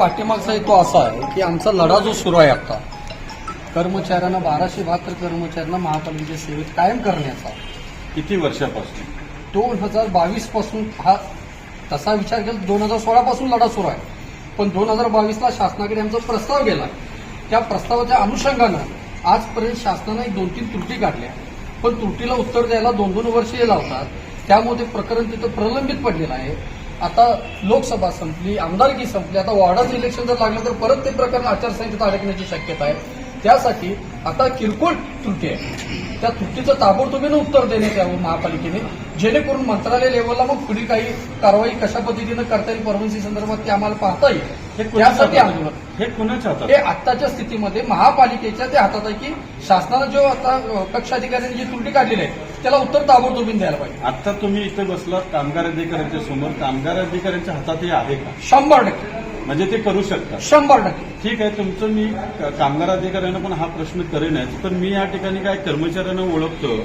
पाठीमागचा हेतू असा आहे की आमचा लढा जो सुरू आहे आता कर्मचाऱ्यांना बाराशे बहात्तर कर्मचाऱ्यांना महापालिकेच्या सेवेत कायम करण्याचा किती वर्षापासून? दोन हजार बावीसपासून हा तसा विचार केला दोन हजार सोळा पासून लढा सुरू आहे. पण दोन हजार बावीसला शासनाकडे आमचा प्रस्ताव गेला. त्या प्रस्तावाच्या अनुषंगानं आजपर्यंत शासनानं एक दोन तीन त्रुटी काढल्या. पण त्रुटीला उत्तर द्यायला दोन दोन वर्ष लावतात. त्यामुळे प्रकरण तिथं प्रलंबित पडलेलं आहे. आता लोकसभा संपली आमदारकी संपली आता वॉर्डाचं इलेक्शन जर लागलं तर परत ते प्रकरण आचारसंहितेत अडकण्याची शक्यता आहे त्यासाठी आता किरकोळ त्रुटी आहे त्या त्रुटीचं ताबडतोबीनं उत्तर देण्यात यावं महापालिकेने जेणेकरून मंत्रालय लेवलला मग पुढील काही कारवाई कशा पद्धतीनं करता येईल परवानगी संदर्भात ते आम्हाला पाहता येईल त्यासाठी आंदोलन? हे कुणाच्या हे? आत्ताच्या स्थितीमध्ये महापालिकेच्या ते हातात आहे की शासनानं जो आता अ, कक्ष अधिकाऱ्यांनी जी त्रुटी काढलेली आहे त्याला उत्तर ताबडतोबीन द्यायला पाहिजे. आता तुम्ही इथे बसलात कामगार अधिकाऱ्यांच्या समोर. कामगार अधिकाऱ्यांच्या हातात हे आहे का? शंभर टक्के. म्हणजे ते करू शकतात. शंभर टक्के. ठीक आहे तुमचं मी कामगार अधिकाऱ्यांना पण हा प्रश्न करेनच पण मी या ठिकाणी काय कर्मचाऱ्यांना ओळखतो?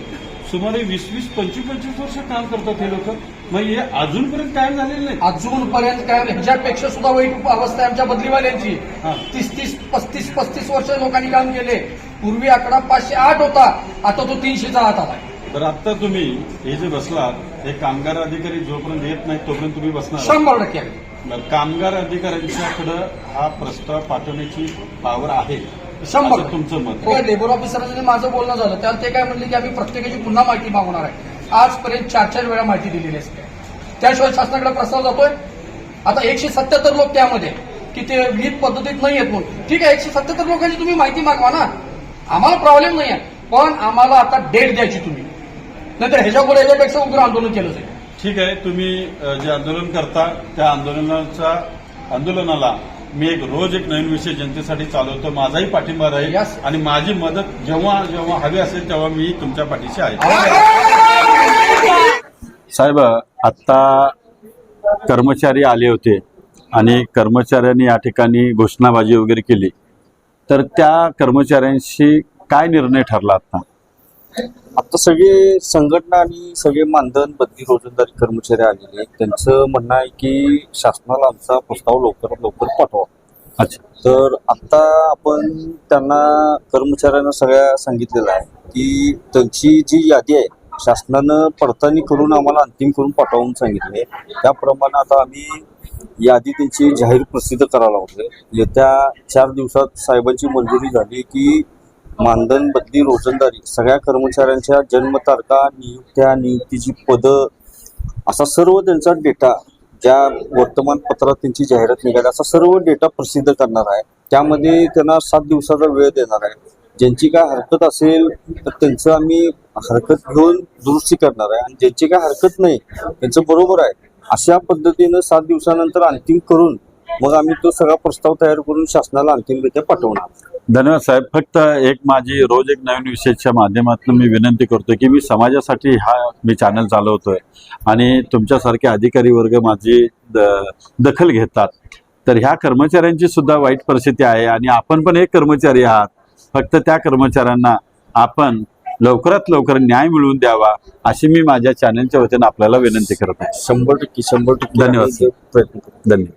सुमारे वीस वीस पंचवीस पंचवीस वर्ष काम करतात हे लोक. मग हे अजूनपर्यंत कायम झालेलं नाही. अजूनपर्यंत काय ह्याच्यापेक्षा सुद्धा वाईट अवस्था आहे आमच्या बदलीवाल्यांची. तीस तीस पस्तीस पस्तीस वर्ष लोकांनी काम केले. पूर्वी आकडा पाचशे आठ होता. आता तो तीनशेचा हात आला तर आता तुम्ही हे जे बसलात हे कामगार अधिकारी जोपर्यंत येत नाही तोपर्यंत तुम्ही बसणार. शंभर टक्के आहे. कामगार अधिकाऱ्यांच्याकडे हा प्रस्ताव पाठवण्याची पावर आहे. शंभर असं तुमचं मत हो, लेबर ऑफिसरांनी माझं बोलणं झालं त्याला ते काय म्हणले की आम्ही प्रत्येकाची पुन्हा माहिती मागवणार आहे. आजपर्यंत चार चार वेळा माहिती दिलेली असते. त्याशिवाय शासनाकडे प्रस्ताव जातोय. आता एकशे सत्याहत्तर लोक त्यामध्ये की ते विहित पद्धतीत नाही आहेत म्हणून. ठीक आहे एकशे सत्याहत्तर लोकांची तुम्ही माहिती मागवा ना. आम्हाला प्रॉब्लेम नाही आहे. पण आम्हाला आता डेट द्यायची तुम्ही. नाहीतर ह्याच्यापुढे ह्याच्यापेक्षा उग्र आंदोलन केलं जाईल. ठीक आहे तुम्ही जे आंदोलन करता त्या आंदोलनाचा आंदोलनाला मी एक रोज एक नवीन विषय जनतेसाठी चालवतो माझाही पाठिंबा राहील. आणि माझी मदत जेव्हा जेव्हा हवी असेल तेव्हा मी तुमच्या पाठीशी आहे. साहेब आता कर्मचारी आले होते आणि कर्मचाऱ्यांनी या ठिकाणी घोषणाबाजी वगैरे केली. तर त्या कर्मचाऱ्यांशी काय निर्णय ठरला आता? आता सगळे संघटना आणि सगळे मानधन बदली रोजंदारी कर्मचारी आलेले आहेत. त्यांचं म्हणणं आहे की शासनाला आमचा प्रस्ताव लवकरात लवकर पाठवा. अच्छा. तर आता आपण त्यांना कर्मचाऱ्यांना सगळ्या सांगितलेलं आहे की त्यांची जी यादी आहे शासनानं पडताळणी करून आम्हाला अंतिम करून पाठवून सांगितले त्याप्रमाणे आता आम्ही यादी त्यांची जाहीर प्रसिद्ध करायला लावतोय येत्या चार दिवसात साहेबांची मंजुरी झाली की मानधन बदली रोजंदारी सगळ्या कर्मचाऱ्यांच्या जन्मतारखा नियुक्त्या नियुक्तीची पदं असा सर्व त्यांचा डेटा ज्या वर्तमानपत्रात त्यांची जाहिरात निघाली असा सर्व डेटा प्रसिद्ध करणार आहे. त्यामध्ये त्यांना सात दिवसाचा वेळ देणार आहे. ज्यांची काय हरकत असेल तर त्यांचं आम्ही हरकत घेऊन दुरुस्ती करणार आहे. आणि ज्यांची काय हरकत नाही त्यांचं बरोबर आहे. अशा पद्धतीनं सात दिवसानंतर अंतिम करून मग आम्ही तो सगळा प्रस्ताव तयार करून शासनाला अंतिमरित्या पाठवणार. धन्यवाद साहेब. फक्त एक माझी रोज एक नवीन विषयाच्या माध्यमातून मी विनंती करतो की मी समाजासाठी हा मी चॅनल चालवतोय. आणि तुमच्यासारखे अधिकारी वर्ग माझी द- दखल घेतात. तर ह्या कर्मचाऱ्यांची सुद्धा वाईट परिस्थिती आहे आणि आपण पण एक कर्मचारी आहात. फक्त त्या कर्मचाऱ्यांना आपण लवकरात लवकर न्याय मिळवून द्यावा अशी मी माझ्या चॅनलच्या वतीनं आपल्याला विनंती करत आहे. शंभर टक्के शंभर टक्के. धन्यवाद, धन्यवाद.